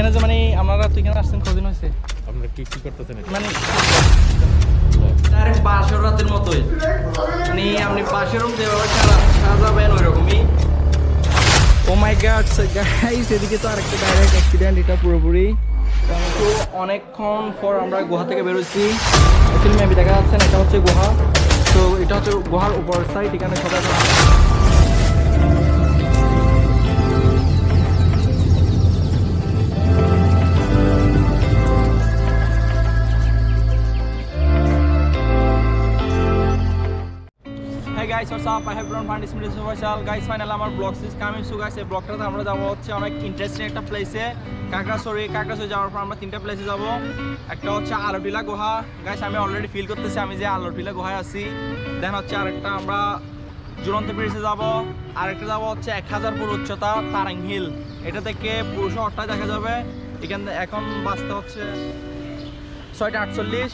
এখানে যে মানে আপনারা তো এখানে আসছেন কদিন হয়েছে আপনারা কি কি করতেছেন? মানে ডাইরেক্ট বাসর রাতের মতোই। মানে আপনি বাসের রুম যেভাবে সাজাবেন ওই রকমই ও মাই গড গাইস এদিকে তো আরেকটা ডাইরেক্ট অ্যাক্সিডেন্ট এটা পুরোপুরি। তো অনেকক্ষণ পর আমরা গুহা থেকে বেরোচ্ছি মেবি দেখা যাচ্ছে না এটা হচ্ছে গুহা। তো এটা হচ্ছে গুহার উপর সাইড এখানে সবাই Guys, what's up? I have Brown Fund Smith Social. Guys, finally আমার blog is coming so guys এই ব্লগটাতে আমরা যাব হচ্ছে অনেক ইন্টারেস্টিং একটা প্লেসে কাকড়াছড়ি কাকড়াছড়ি যাওয়ার পর আমরা তিনটা প্লেসে যাব। একটা হচ্ছে আলোটিলা গুহা। গাইস আমি অলরেডি ফিল করতেছি আমি যে আলোটিলা গুহায় আছি। দেন হচ্ছে আরেকটা আমরা জুরন্ত ব্রিজে যাব। আরেকটা যাব হচ্ছে এক হাজার ফুট উচ্চতা তারাং হিল এটা থেকে পুরো শহরটা দেখা যাবে। এখান এখন বাঁচতে হচ্ছে ছয়টা আটচল্লিশ।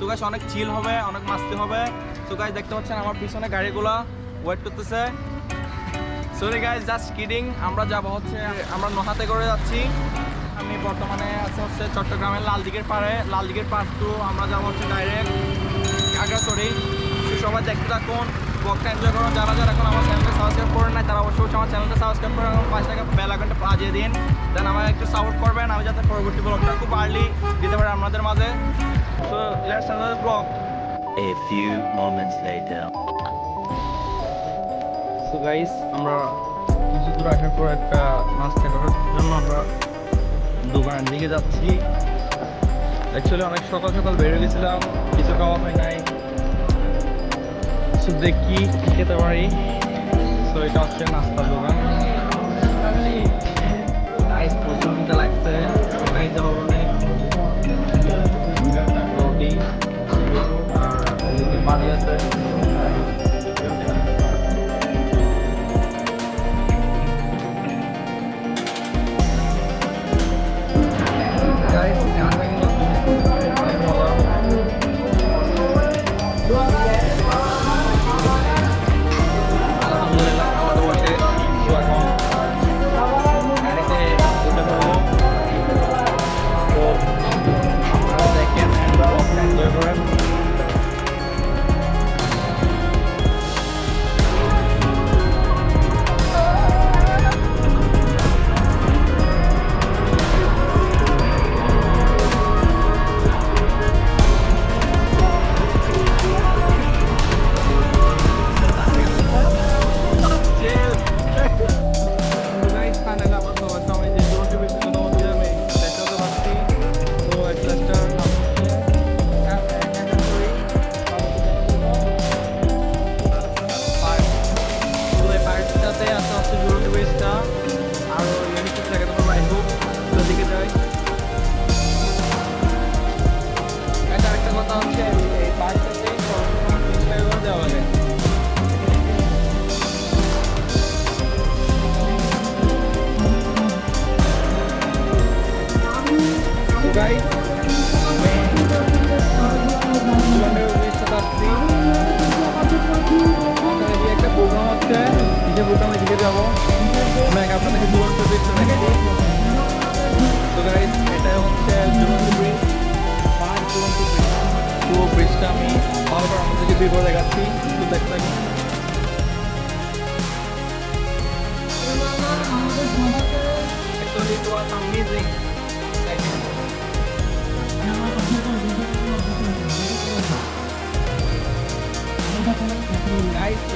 সো গাইস অনেক চিল হবে, অনেক মাস্তি হবে। সো গাইস দেখতে পাচ্ছেন আমার পিছনে গাড়িগুলা ওয়েট করতেছে। সরি গাইস জাস্ট কিডিং আমরা যাব হচ্ছে, আমরা নোহাতে করে যাচ্ছি। আমি বর্তমানে আছে হচ্ছে চট্টগ্রামের লালদিঘির পাড়ে। লালদিঘির পাড় টু আমরা যাব হচ্ছে ডাইরেক্ট তো সবাই দেখতে থাকুন ব্লগটা এনজয় করুন। যারা যারা এখন আমার চ্যানেলটা সাবস্ক্রাইব করেন নাই, তারা অবশ্যই অবশ্যই আমার চ্যানেলটা সাবস্ক্রাইব করে এবং পাঁচ টাকা বেল আইকনটা বাজিয়ে দিন। দেন আমাকে একটু সাপোর্ট করবেন। আমি যাতে পরবর্তী ব্লগটা খুব আর্লি দিতে পারি আপনাদের মাঝে। তো let's another blog A few moments later. So guys আমরা কিছু দূর আসার পর একটা নাস্তা করার জন্য আমরা দোকানের দিকে যাচ্ছি। অ্যাকচুয়ালি অনেক সকাল সকাল বেরিয়ে গেছিলাম। কিছু খাওয়া হয় নাই। সো দেখি কি খেতে পারি। সো এটা হচ্ছে নাস্তার দোকান। নাইস প্রচুর কিনতে লাগছে। এদিকে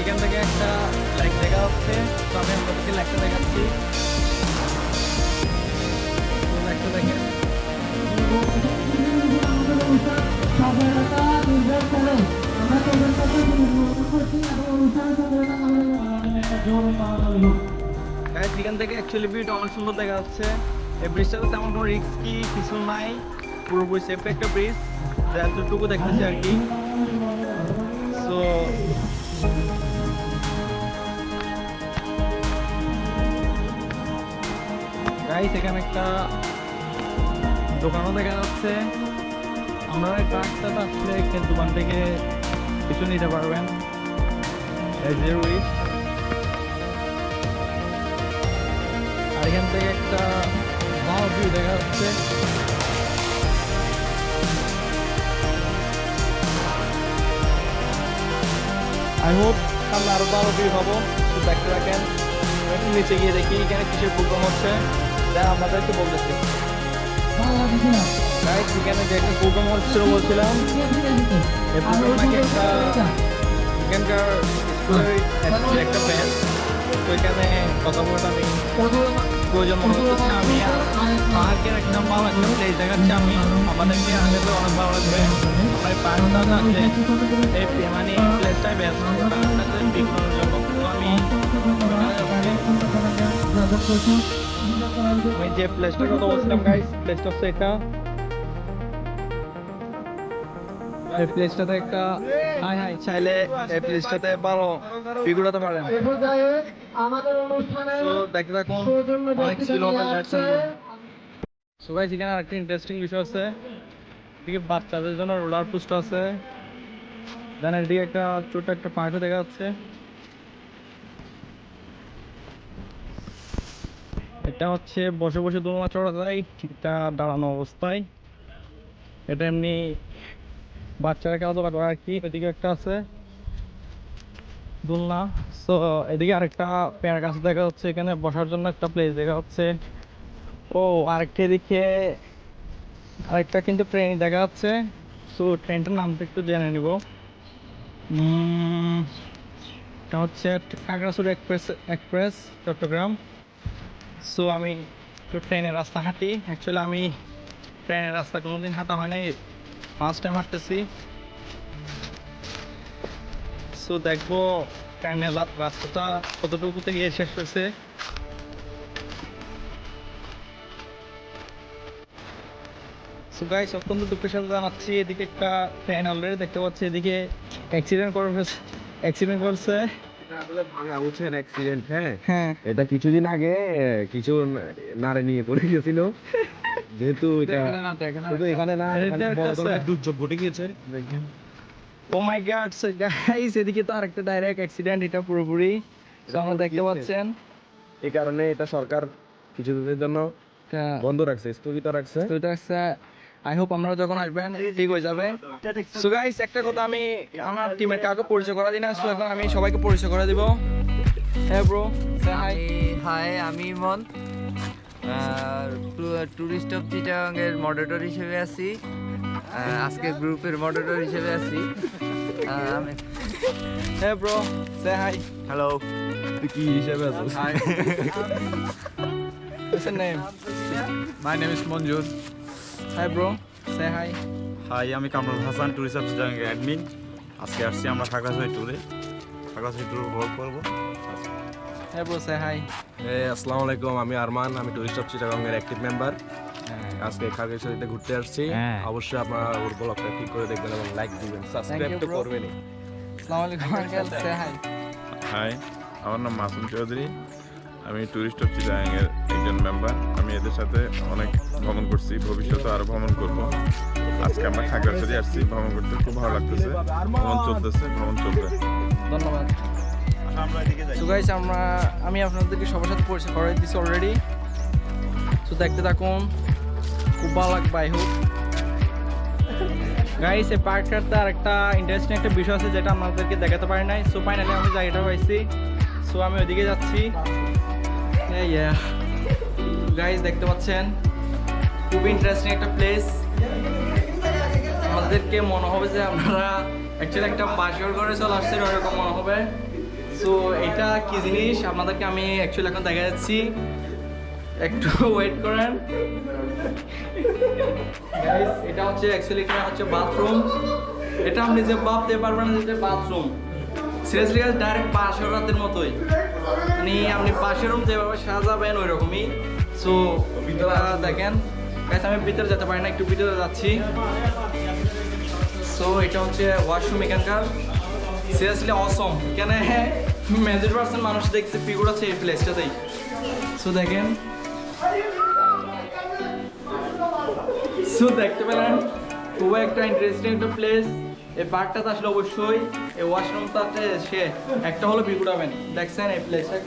এখান থেকে একটা লাইক দেখা যাচ্ছে তো আমি আপনাদেরকে লাইকটা দেখাচ্ছি। এখান থেকে অ্যাকচুয়ালি ভিউটা অনেক সুন্দর দেখা যাচ্ছে। এই ব্রিজটাতে তেমন কোনো রিস্ক কিছু নাই। পুরোপুরি সেফ একটা ব্রিজ এতটুকু দেখতেছি আর কি। গাইস এখানে একটা দোকানও দেখা যাচ্ছে। আপনারা ট্রাকটাতে আসলে দোকান থেকে কিছু নিতে পারবেন। আর এখান থেকে একটা ভালো ভিউ দেখা যাচ্ছে। আই হোপ সামনে আরও ভালো ভিউ পাবো দেখতে থাকেন। নিচে গিয়ে দেখি এখানে কিসের প্রোগ্রাম হচ্ছে। দেন আপনাদেরকে বলতেছি Guys, এখানে যে একটা প্রোগ্রাম হচ্ছিল বলছিলাম এই প্রোগ্রাম নাকি একটা এখানকার স্কুলের একটা ব্যাচ তো এখানে কথা বলতে আমি প্রয়োজন মনে হচ্ছে আমি পার্কের একটা ভালো একটা প্লেস দেখাচ্ছি আমি আমাদেরকে তো অনেক ভালো লাগবে আমার এই পার্কটা আছে এই মানে প্লেসটাই তো আমি আমি যে প্লেসটার কথা বলছিলাম গাইস প্লেসটা হচ্ছে এটা। এই প্লেসটাতে একটা হাই হাই, চাইলে এই প্লেসটাতে ভালো উঠাতে পারেন। আমাদের অনুষ্ঠানে তো দেখতে থাকুন, অনেক ছিল সবাই এখানে আরেকটা ইন্টারেস্টিং বিষয় আছে। এদিকে বাচ্চাদের জন্য রোলার পোস্ট আছে। দেন এদিকে একটা ছোট্ট একটা পার্কও দেখা যাচ্ছে। এটা হচ্ছে বসে বসে দোলনা চড়া যায়, এটা দাঁড়ানো অবস্থায়। এটা এমনি বাচ্চারা খেলাধুলা করে আর কি, এদিকে একটা আছে দোলনা। সো এদিকে আরেকটা পেয়ার গাছ দেখা যাচ্ছে এখানে, বসার জন্য একটা প্লেস দেখা যাচ্ছে। ও, আরেকটা এদিকে, আরেকটা কিন্তু ট্রেন দেখা যাচ্ছে। সো ট্রেনটার নামটা একটু জেনে নিব। এটা হচ্ছে Kakrachari express express Chattogram. So আমি একটু ট্রেনের রাস্তা হাঁটি অ্যাকচুয়ালি আমি ট্রেনের রাস্তা কোনোদিন হাঁটা হয় নাই। ফার্স্ট টাইম হাঁটতেছি। সো দেখব ট্রেনের রাস্তাটা কতটুকু থেকে শেষ হয়েছে। অত্যন্ত দুঃখের সাথে জানাচ্ছি, এদিকে একটা ট্রেন অলরেডি দেখতে পাচ্ছি, এদিকে অ্যাক্সিডেন্ট করে ফেলছে অ্যাক্সিডেন্ট করছে। ভাঙা বুঝছেন অ্যাক্সিডেন্ট হ্যাঁ? হ্যাঁ। এটা কিছুদিন আগে কিছু নারে নিয়ে পড়ে গেছিল যেহেতু এটা শুধু এখানে না। দুর্যোগ ঘটে গিয়েছে। ও মাই গড গাইস এদিকে তো আরেকটা ডাইরেক্ট অ্যাক্সিডেন্ট এটা পুরোপুরি আমরা দেখতে পাচ্ছেন। এই কারণে এটা সরকার কিছুদিনের জন্য বন্ধ রাখছে স্থগিত রাখছে। তো এটা হচ্ছে আই হোপ আপনারা যখন আসবেন ঠিক হয়ে যাবে। সো গাইস একটা কথা আমি আমার টিমের কাউকে পরিচয় করা দিই না সো এখন আমি সবাইকে পরিচয় করে দিব। হ্যাঁ ব্রো হাই হাই আমি ইমন। টুরিস্ট অফ চিটাগাং এর মডারেটর হিসেবে আছি। আজকে গ্রুপের মডারেটর হিসেবে আছি। হ্যাঁ ব্রো সে হাই হ্যালো তুই কি হিসেবে আছিস? Hi What's your name? My name is Manzur Hi bro. Say hi. Hi আমি Kamrul Hasan tourist of Chittagong admin আজকে আসছি আমরা খাগড়াছড়ি ট্যুরে খাগড়াছড়ি ট্যুর উপভোগ করব Hey bro, say hi. আসসালামু আলাইকুম আমি আরমান আমি টুরিস্ট অফ চিটাগং এর অ্যাক্টিভ মেম্বার আজকে খাগড়াছড়িতে ঘুরতে আসছি অবশ্যই আপনারা ওর ব্লগটা ঠিক করে দেখবেন এবং লাইক দিবেন সাবস্ক্রাইব তো. করবেনই Assalamu alaikum uncle. Say hi. Hi আমার নাম মাসুম চৌধুরী আমি ট্যুরিস্ট অফ চিটাগাংয়ের একজন মেম্বার আমি এদের সাথে অনেক ভ্রমণ করছি, ভবিষ্যতে আরও ভ্রমণ করব। আজকে আমরা খাগড়াছড়ি আসছি, ভ্রমণ করতে খুব ভালো লাগতেছে। ভ্রমণ চলতেছে, ভ্রমণ চলবে। ধন্যবাদ। আমরা, আমি আপনাদেরকে সবার সাথে পরিচয় করে দিচ্ছি অলরেডি তো দেখতে থাকুন। খুব ভালো লাগবে আই হোপ গাইস এই পার্কটাতে আর একটা ইন্টারেস্টিং একটা বিষয় আছে যেটা আমাদেরকে দেখাতে পারি নাই। সো ফাইনালি আমি জায়গাটা পাইছি। সো আমি ওইদিকে যাচ্ছি। গাইস দেখতে পাচ্ছেন? খুব ইন্টারেস্টিং একটা প্লেস আমাদেরকে মনে হবে যে আপনারা অ্যাকচুয়ালি একটা বাসর ঘরে চলে আসছেন, ওরকম মনে হবে। সো এটা কি জিনিস? আপনাদেরকে আমি অ্যাকচুয়ালি এখন দেখা যাচ্ছি। একটু ওয়েট করেন। এটা হচ্ছে অ্যাকচুয়ালি এটা হচ্ছে বাথরুম এটা আপনি যে ভাবতে পারবেন না যে বাথরুম সিরিয়াসলি ডাইরেক্ট বাসর রাতের মতোই। মানে আপনি বাসের রুম যেভাবে সাজাবেন ওই রকমই সো ভিতরে দেখেন। গাইস আমি ভিতরে যেতে পারি না একটু ভিতরে যাচ্ছি। সো এটা হচ্ছে ওয়াশরুম এখানকার। সিরিয়াসলি অসম এখানে মেজর পার্সেন্ট মানুষ দেখছে ফিগুর আছে এই প্লেসটাতেই সো দেখেন। সো দেখতে পেলেন খুবই একটা ইন্টারেস্টিং একটা প্লেস এই পার্কটাতে আসলে অবশ্যই এই ওয়াশরুমটাতে সে একটা হলো ভিউ উঠাবেন দেখছেন এই প্লেসটা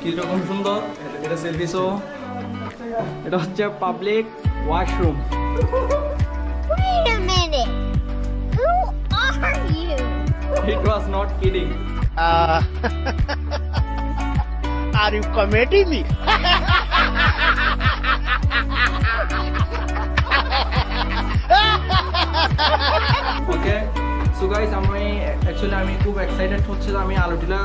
কীরকম সুন্দর। এটা সেলফি সো এটা হচ্ছে public washroom Wait a minute. Who are you? It was not kidding Are you committing me? Okay so guys আমি অ্যাকচুয়ালি আমি খুব এক্সাইটেড হচ্ছে যে আমি আলোটিলা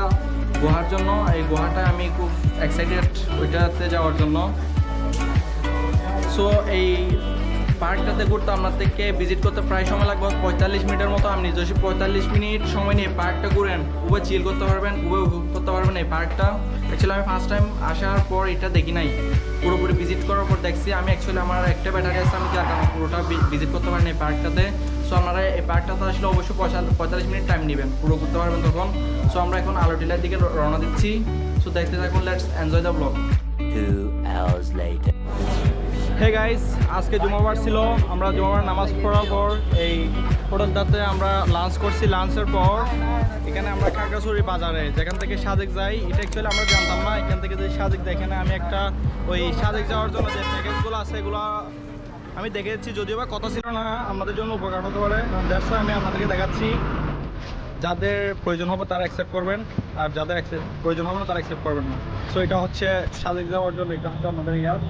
গুহার জন্য এই গুহাটা আমি খুব এক্সাইটেড ওইটাতে যাওয়ার জন্য সো এই পার্কটাতে ঘুরতে আপনার থেকে ভিজিট করতে প্রায় সময় লাগবে। পঁয়তাল্লিশ মিনিটের মতো আপনি যদি পঁয়তাল্লিশ মিনিট সময় নিয়ে পার্কটা ঘুরেন। খুবই চিল করতে পারবেন উপভোগ করতে পারবেন এই পার্কটা। অ্যাকচুয়ালি আমি ফার্স্ট টাইম আসার পর এটা দেখি নাই। পুরোপুরি ভিজিট করার পর দেখছি, আমি অ্যাকচুয়ালি আমার একটা ব্যাটারি আছে আমি যার কারণে পুরোটা ভিজিট করতে পারিনি এই পার্কটাতে। সো আপনারা এই পার্কটাতে আসলে অবশ্যই পঁয়তাল্লিশ মিনিট টাইম নেবেন, পুরো ঘুরতে পারবেন তখন। সো আমরা এখন আলোটিলার দিকে রওনা দিচ্ছি। সো দেখতে থাকুন let's enjoy the vlog Two hours later. Hey guys আজকে জুমাবার ছিল। আমরা জুমাবার নামাজ পড়ার পর এই হোটেলটাতে আমরা লাঞ্চ করছি। লাঞ্চের পর এখানে আমরা খাগড়াছড়ি বাজারে, যেখান থেকে সাজেক যাই, এটা অ্যাকচুয়ালি আমরা জানতাম না। এখান থেকে যে সাজেক যাই এখানে আমি একটা ওই সাজেক যাওয়ার জন্য যে প্যাকেজগুলো আছে, এগুলো আমি দেখেছি। যদিও বা কথা ছিল না, আমাদের জন্য উপকার হতে পারে। দ্যাটস আমি আপনাদেরকে দেখাচ্ছি। যাদের প্রয়োজন হবে তারা অ্যাকসেপ্ট করবেন। আর যাদের প্রয়োজন হবে না, তারা অ্যাকসেপ্ট করবেন না। সো এটা হচ্ছে সাজেক যাওয়ার জন্য, এটা হচ্ছে আমাদের ইয়ার।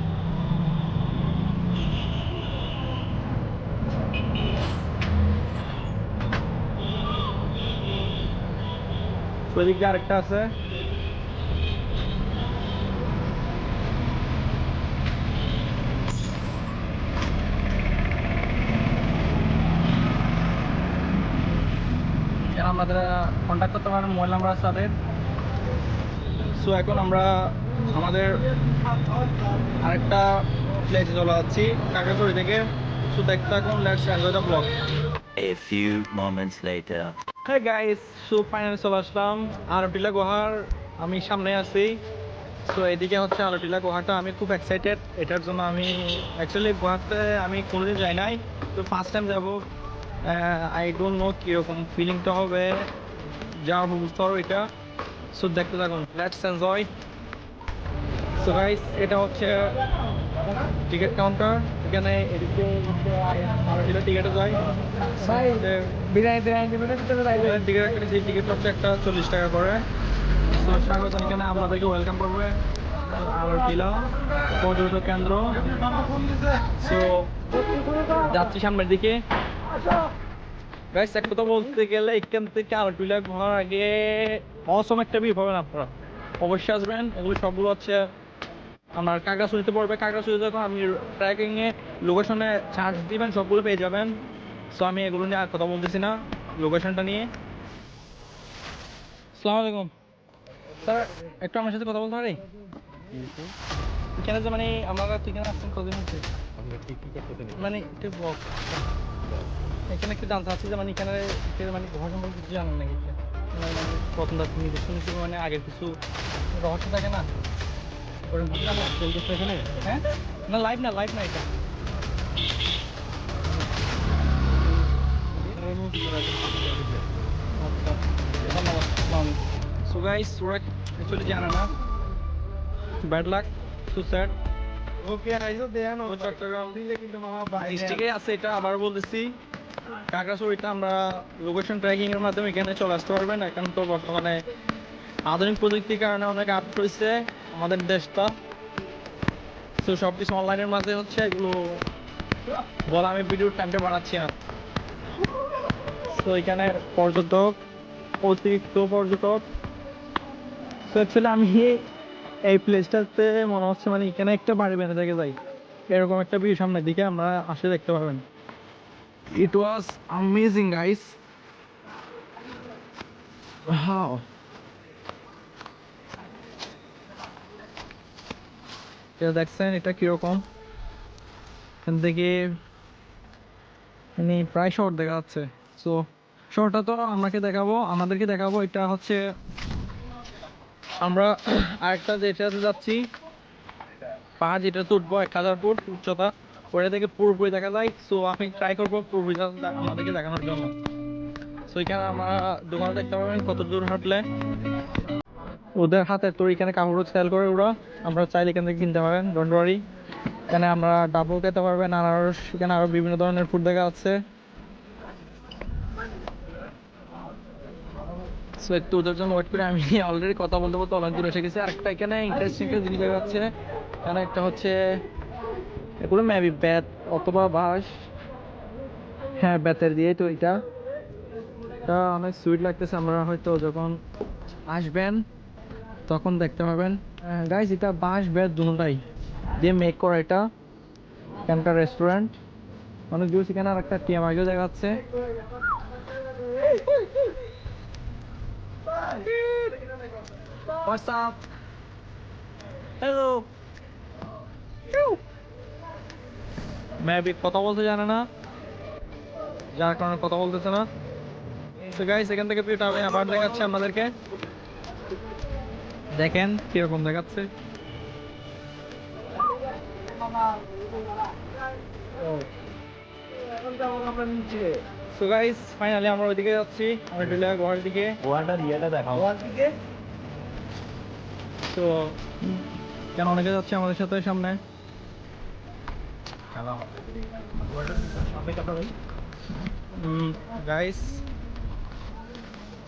দিয়ে আরেকটা আছে। এখানে আমাদের কন্ট্যাক্ট করতে পারেন, মোবাইল নাম্বার সো এখন আমরা আমাদের আরেকটা প্লেসে চলে যাচ্ছি কাকাচুরি থেকে। সো দেখতে থাকুন let's enjoy the vlog A few moments later. হ্যাঁ গাইস সো ফাইনালি চলে আসলাম আরটিলা গুহার। আমি সামনে আছি। সো এদিকে হচ্ছে আরটিলা গুহাটা। আমি খুব এক্সাইটেড এটার জন্য আমি অ্যাকচুয়ালি গুহাতে আমি কোনোদিন যাই নাই। তো ফার্স্ট টাইম যাব। আই ডোন্ট নো কীরকম ফিলিংটা হবে। যাওয়ার বুঝতে পারব এটা। সো দেখতে থাকুন। লেটস এনজয় সো গাইস এটা হচ্ছে টিকিট কাউন্টার এখানে এদিকে টিকিটে যায় বিরিয়ানি বিরিয়ানি টিকিট একটা সেই টিকিট হচ্ছে একটা চল্লিশ টাকা করে। তো স্বাগত এখানে আপনাদেরকে ওয়েলকাম করবে। আর কিলা পর্যটক কেন্দ্র। সো যাচ্ছি সামনের দিকে। গাইস এক কথা বলতে গেলে এখান থেকে আলটুলা ঘোরার আগে অসম একটা পাবেন আপনারা। অবশ্যই আসবেন এগুলো সবগুলো হচ্ছে আমার কাগড়াছড়িতে পড়বে কাগড়াছড়িতে যখন আপনি ট্র্যাকিংয়ে লোকেশনে চার্জ দিবেন সবগুলো পেয়ে যাবেন। সো আমি এগুলো নিয়ে আর কথা বলতেছি না লোকেশনটা নিয়ে। আসসালামু আলাইকুম। স্যার একটু আমার সাথে কথা বলতে পারি? এখানে যে মানে আমরা তুই এখানে আসছেন? কতদিন হচ্ছে? মানে একটু বক। এখানে একটু জানতে চাচ্ছি যে মানে এখানে মানে ঘর সম্পর্কে কিছু জানেন নাকি? প্রথম দাস নিজস্ব মানে আগের কিছু রহস্য থাকে না? চলতেছে এখানে? হ্যাঁ? না লাইভ না লাইভ না এটা। সো গাইস ওরা অ্যাকচুয়ালি জানে না। Bad luck too sad okay আইসো দেন ও চট্টগ্রাম দিলে কিন্তু মামা আছে এটা আবার বলতেছি। আমরা লোকেশন ট্র্যাকিং এর মাধ্যমে এখানে চলে আসতে পারবেন। এখন তো বর্তমানে আধুনিক প্রযুক্তির কারণে অনেক আপ হয়েছে। আমাদের দেশটা। তো সব কিছু অনলাইনের মাঝে হচ্ছে এগুলো বলা আমি ভিডিওর টাইমটা বাড়াচ্ছি না। তো এখানে পর্যটক, অতিরিক্ত পর্যটক। তো অ্যাকচুয়ালি আমি এই প্লেসটাতে মনে হচ্ছে মানে এখানে একটা বাড়ি বেঁধে থেকে যাই। এরকম একটা ভিউ সামনের দিকে, আমরা আসে দেখতে পাবেন। ইট ওয়াজ অ্যামেজিং গাইস হাও এটা দেখছেন, এটা কীরকম? এখান থেকে মানে প্রায় শহর দেখা যাচ্ছে। সো শহরটা তো আমাকে দেখাবো, আমাদেরকে দেখাবো। এটা হচ্ছে আমরা আরেকটা যেটাতে যাচ্ছি পাহাড় যেটা উঠবো এক হাজার ফুট উচ্চতা, ওটা থেকে পুরোপুরি দেখা যায়। সো আমি ট্রাই করব পুরোপুরি আমাদেরকে দেখানোর জন্য। সো এখানে আমরা দোকানে দেখতে পাবেন কত দূর হাঁটলে। ওদের হাতে তোর এখানে কাপড় সেল করে ওরা। আমরা চাইলে এখান থেকে কিনতে পারেন ডোন্ট ওয়ারি এখানে আমরা ডাবল খেতে পারবেন আনারস এখানে আরও বিভিন্ন ধরনের ফুড দেখা যাচ্ছে। সো একটু ওদের জন্য ওয়েট করে, আমি অলরেডি কথা বলতে বলতে অনেক দূরে এসে গেছি। আরেকটা এখানে ইন্টারেস্টিং একটা জিনিস দেখা যাচ্ছে। এখানে একটা হচ্ছে, এগুলো মেবি ব্যাট অথবা বাঁশ। হ্যাঁ বেতের দিয়ে তো এটা। এটা অনেক সুইট লাগতেছে, আমরা হয়তো যখন আসবেন তখন দেখতে পাবেন। গাইজ এটা বাঁশ, বেত দুটাই দিয়ে মেক করা এটা। এখানকার রেস্টুরেন্ট অনেক দূর সেখানে আর একটা টিএমআইও দেখা যাচ্ছে What's up? কথা বলতে জানে না। যার কারণে কথা বলতেছে না। তো গাইস এখান থেকে আবার দেখাচ্ছি আপনাদেরকে। দেখেন কীরকম দেখাচ্ছে। সো গাইস ফাইনালি আমরা ওইদিকে যাচ্ছি। আমরা ডিলে গোয়ার দিকে। ওয়াটার ইয়েটা দেখাও। তো কেন অনেকে যাচ্ছে আমাদের সাথে সামনে? গাইস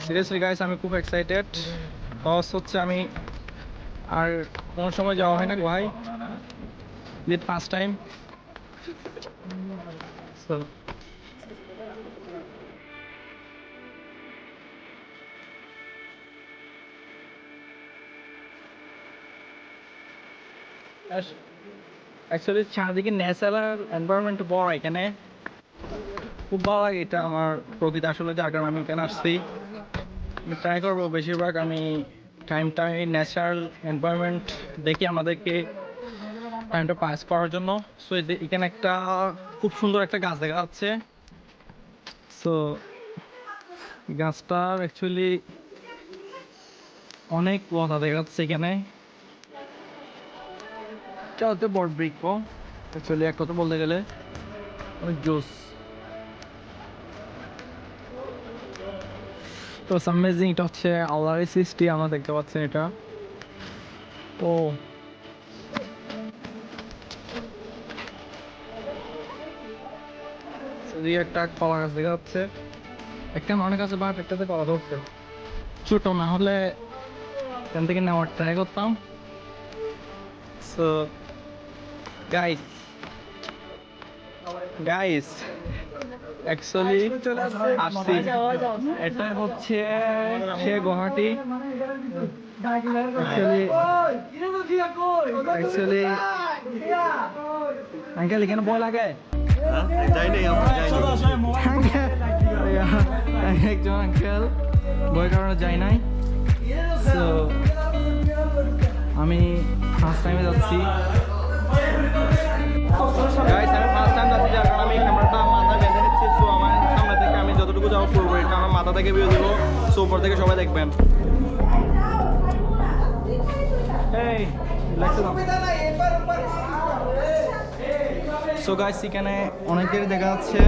সিরিয়াসলি গাইস আমি খুব এক্সাইটেড বস হচ্ছে আমি, আর কোনো সময় যাওয়া হয় না গোহাই দিট ফার্স্ট টাইম সো চারদিকে ন্যাচারাল এনভায়রনমেন্ট বড় এখানে। খুব ভালো লাগে এটা আমার প্রকৃতি। আসলে যার আমি এখানে আসছি। ট্রাই করব বেশিরভাগ। আমি টাইম এই ন্যাচারাল এনভায়রনমেন্ট দেখি আমাদেরকে টাইমটা পাস করার জন্য। সো এখানে একটা খুব সুন্দর একটা গাছ দেখা যাচ্ছে। সো গাছটার অ্যাকচুয়ালি অনেক কথা দেখা যাচ্ছে এখানে। এটা হচ্ছে বড় বৃক্ষ অ্যাকচুয়ালি এক কথা বলতে গেলে, অনেক জোস। তো সামেজিং এটা হচ্ছে আল্লাহর সৃষ্টি আমরা দেখতে পাচ্ছেন এটা। তো একটা কলা গাছ দেখা যাচ্ছে একটা অনেক আছে বাট একটাতে কলা ধরছে। ছোট না হলে এখান থেকে নেওয়ার ট্রাই করতাম। So, guys, guys, actually, আসছি। এটা হচ্ছে সে গুয়াহাটি। লাগে? একজন আঙ্কেল যাই নাই। সো আমি ফার্স্ট যাচ্ছি। ফার্স্ট টাইম আমি যতটুকু যাব পুরোপুরি এটা আমার মাথা থেকে ভিডিও দেবো। সো উপর থেকে সবাই দেখবেন। সো গাইস এখানে অনেকের দেখা যাচ্ছে।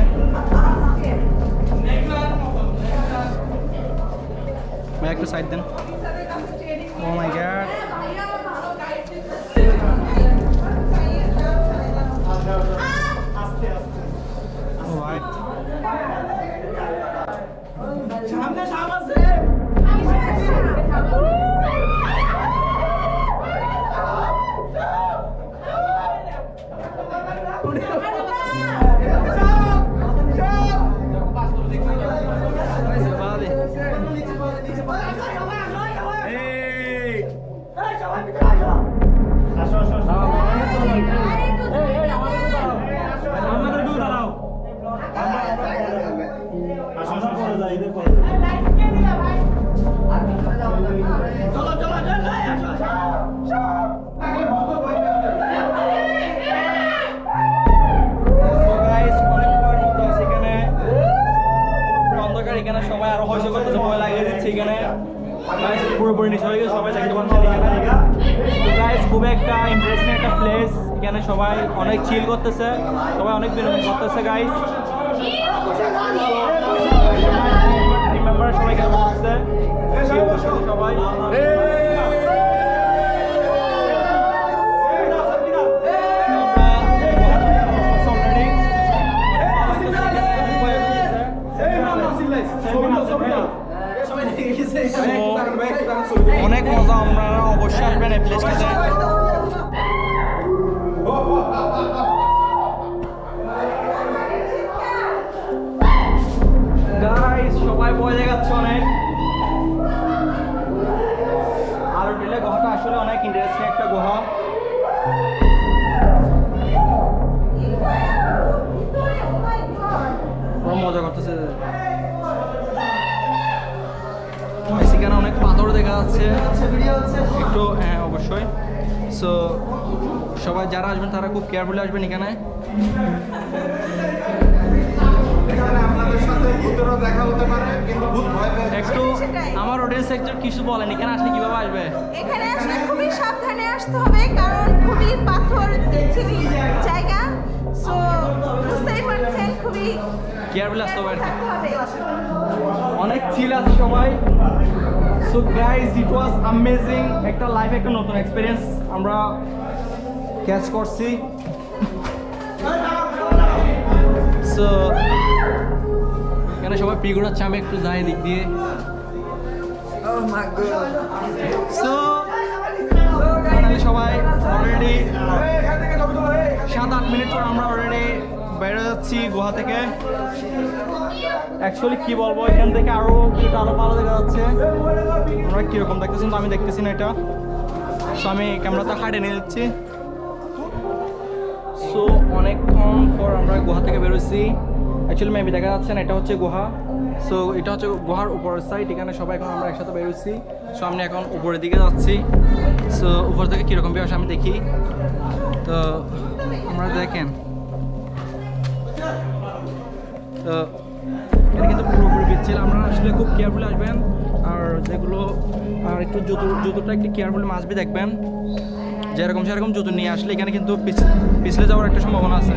একটু side then. O my god পুরোপুরি নিচে হয়ে গেছে সবাই চাকরি বান্ধব গাইস খুব একটা ইন্টারেস্টিং একটা প্লেস এখানে সবাই অনেক চিল করতেছে সবাই অনেক বিনোদন করতেছে গাইস সবাই কেন করতেছে সবাই So, মজা আপনারা অবশ্যই এই সবাই বয়ে যাচ্ছে অনেক। আর দিলে গুহাটা আসলে অনেক ইন্টারেস্টিং একটা গুহা। একটু হ্যাঁ অবশ্যই। সো সবাই যারা আসবেন তারা খুব কেয়ারফুলি আসবেন এখানে। একটু আমার অডিয়েন্স একটু কিছু বলেন এখানে আসলে কীভাবে আসবে? এখানে আসলে খুবই সাবধানে আসতে হবে কারণ খুবই পাথর জায়গা। সো বুঝতেই পারছেন খুবই কেয়ারফুলি আসতে হবে। অনেক চিল আছে সবাই। So guys it was amazing একটা লাইফ একটা নতুন এক্সপিরিয়েন্স আমরা ক্যাচ করছি। সো এখানে সবাই পিগুড়াচ্ছে আমি একটু যাই দিক দিয়ে। Oh my God. So finally সবাই অলরেডি সাত আট মিনিট পর আমরা অলরেডি বেরো যাচ্ছি গুহা থেকে। অ্যাকচুয়ালি কি বলব, এখান থেকে আরও একটু আরও ভালো দেখা যাচ্ছে। আমরা কীরকম দেখতেছেন তো আমি দেখতেছি না এটা। সো আমি ক্যামেরাতে হাইটে নিয়ে যাচ্ছি সো অনেকক্ষণ পর আমরা গুহা থেকে বেরোচ্ছি। অ্যাকচুয়ালি মেবি দেখা যাচ্ছে না, এটা হচ্ছে গুহা। সো এটা হচ্ছে গুহার উপরের সাইড এখানে সবাই এখন আমরা একসাথে বেরোচ্ছি। সো আমি এখন উপরের দিকে যাচ্ছি। সো উপর থেকে কীরকম বেরোস আমি দেখি। তো, আমরা দেখেন। তো এটা কিন্তু পুরোপুরি পিচ্ছিল আমরা আসলে খুব কেয়ারফুলি আসবেন। আর যেগুলো, আর একটু জুতো জুতোটা একটু কেয়ারফুলি মাসবি দেখবেন। যেরকম সেরকম জুতো নিয়ে আসলে এখানে কিন্তু পিছ- পিছলে যাওয়ার একটা সম্ভাবনা আছে।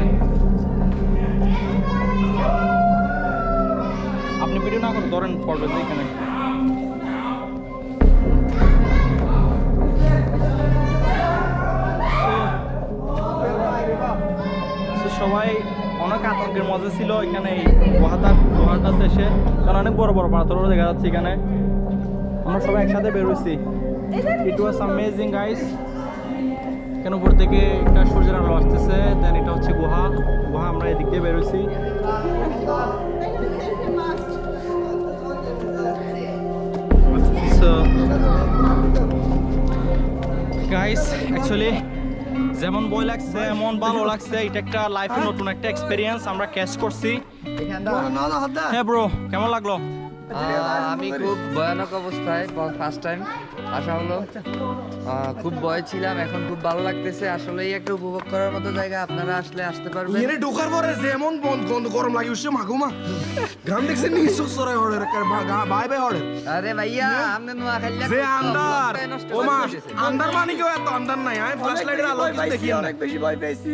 আপনি ভিডিও না করে ধরেন পড়বে তো এখানে সবাই অনেক আতঙ্কের মধ্যে ছিল এখানে এই গুহাটা গুহাটা এসে কারণ অনেক বড় বড় পাথরও দেখা যাচ্ছে এখানে। আমরা সবাই একসাথে বেরোইছি ইট ওয়াজ অ্যামেজিং গাইস কেন উপর থেকে একটা সূর্যের আলো আসতেছে। দেন এটা হচ্ছে গুহা। গুহা আমরা এদিক দিয়ে বেরোইছি সো গাইস অ্যাকচুয়ালি যেমন বই লাগছে এমন ভালো লাগছে এটা একটা লাইফের নতুন একটা এক্সপিরিয়েন্স আমরা ক্যাচ করছি। হ্যাঁ ব্রো কেমন লাগল? আমি খুব ভয়ানক অবস্থায় ফার্স্ট টাইম আসা হলো। খুব ভয় ছিলাম এখন খুব ভালো লাগতেছে। আসলেই একটা উপভোগ করার মতো জায়গা আপনারা আসলে আসতে পারবেন। এনে ঢোকার পরে যেমন বন্ধ গন্ধ গরম লাগে উঠছে মাগুমা ঘাম দেখছে নিঃশ্বাস সরাই হড়ের বাই বাই হড়ের আরে ভাইয়া আপনি নোয়া খাইলে যে আন্দার ও মা আন্দার মানে কেউ এত আন্দার নাই আমি ফ্ল্যাশ লাইটের আলো কিছু দেখি অনেক বেশি ভয় পেয়েছি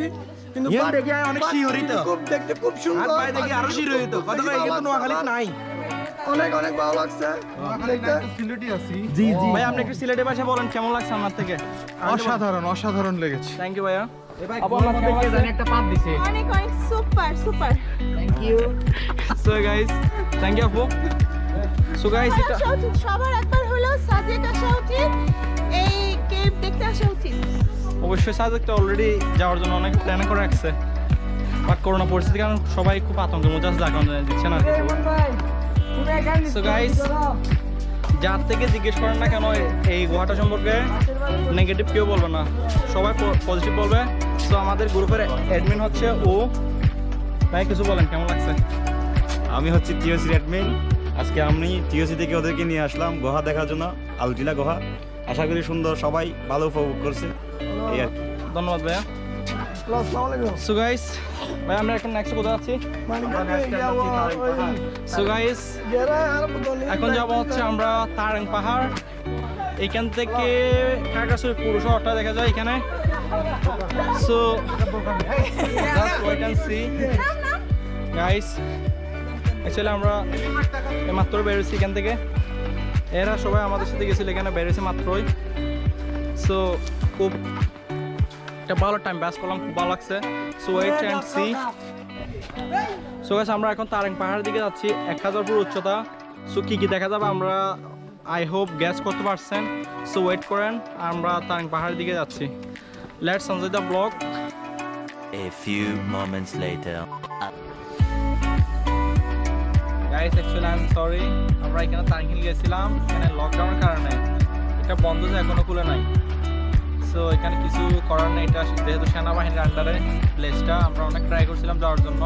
কিন্তু দেখি অনেক শিহরিত। খুব দেখতে খুব সুন্দর। আর ভাই দেখি আরও শিহরিত। কথা ভাই কিন্তু নোয়াখালীত নাই। অনেক অনেক ভালো লাগছে। জি জি। ভাই আপনি একটু সিলেটের ভাষা বলেন কেমন লাগছে আমার থেকে? অসাধারণ অসাধারণ লেগেছে। থ্যাংক ইউ ভাইয়া। অবশ্যই সাজেকটা অলরেডি যাওয়ার জন্য অনেক প্ল্যান করে রাখছে। বাট করোনা পরিস্থিতি কারণ সবাই খুব আতঙ্কের মধ্যে আছে যার কারণে দিচ্ছে না সো গাইস যার থেকে জিজ্ঞেস করেন না কেন এই গুহাটা সম্পর্কে নেগেটিভ কেউ বলবে না। সবাই পজিটিভ বলবে। সো আমাদের গ্রুপের অ্যাডমিন হচ্ছে ও। ভাই কিছু বলেন কেমন লাগছে? আমি হচ্ছে টিওসির অ্যাডমিন আজকে আমি টিওসি থেকে ওদেরকে নিয়ে আসলাম গুহা দেখার জন্য আলটিলা গুহা। আশা করি সুন্দর সবাই ভালো উপভোগ করছে। এই আর ধন্যবাদ ভাইয়া। সো গাইস ভাই আমরা এখন নেক্সট কোথায় আছি? সো গাইস এখন যাব হচ্ছে আমরা তারাং পাহাড়। এখান থেকে পুরো শহরটা দেখা যায় এখানে। So just wait and see guys actually আমরা মাত্র বেরোছি এখান থেকে। এরা সবাই আমাদের সাথে গেছিল এখানে বেরোছে মাত্রই। সো খুব একটা ভালো টাইম ব্যাস করলাম খুব ভালো লাগছে। So wait and see so guys আমরা এখন তারেং পাহাড়ের দিকে যাচ্ছি। এক হাজার ফুট উচ্চতা। সো কী কী দেখা যাবে আমরা আই হোপ গ্যাস করতে পারছেন। সো ওয়েট করেন আমরা তারেং পাহাড়ের দিকে যাচ্ছি। Let's enjoy the vlog A few moments later. Guys actually I am sorry আমরা এখানে তারেং গেছিলাম এখানে লকডাউনের কারণে। এটা বন্ধ যে এখনও খুলে নাই। সো এখানে কিছু করার নেই। এটা যেহেতু সেনাবাহিনীর আন্ডারে প্লেসটা আমরা অনেক ট্রাই করছিলাম যাওয়ার জন্য।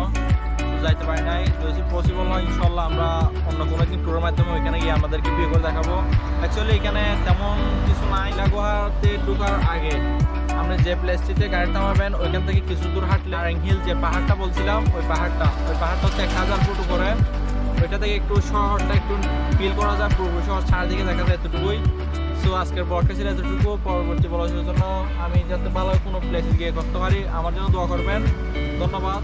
যাইতে পারি নাই। যদি পসিবল হয় ইনশাল্লাহ আমরা অন্য কোনো একদিন ট্যুরের মাধ্যমে ওইখানে গিয়ে আমাদেরকে বিয়ে করে দেখাবো। অ্যাকচুয়ালি এখানে তেমন কিছু নাই লাগুহাতে ঢুকার আগে। আপনি যে প্লেসটিতে গাড়ি থামাবেন ওইখান থেকে কিছু দূর হাঁটলে আরেং হিল যে পাহাড়টা বলছিলাম, ওই পাহাড়টা ওই পাহাড়টা হচ্ছে এক হাজার ফুট করে ওইটা থেকে একটু শহরটা একটু ফিল করা যায় পূর্ব শহর চারদিকে দেখা যায় এতটুকুই। সো আজকের ছিল এতটুকু পরবর্তী বলার জন্য আমি যাতে ভালো কোনো প্লেসে গিয়ে করতে পারি, আমার জন্য দোয়া করবেন। ধন্যবাদ।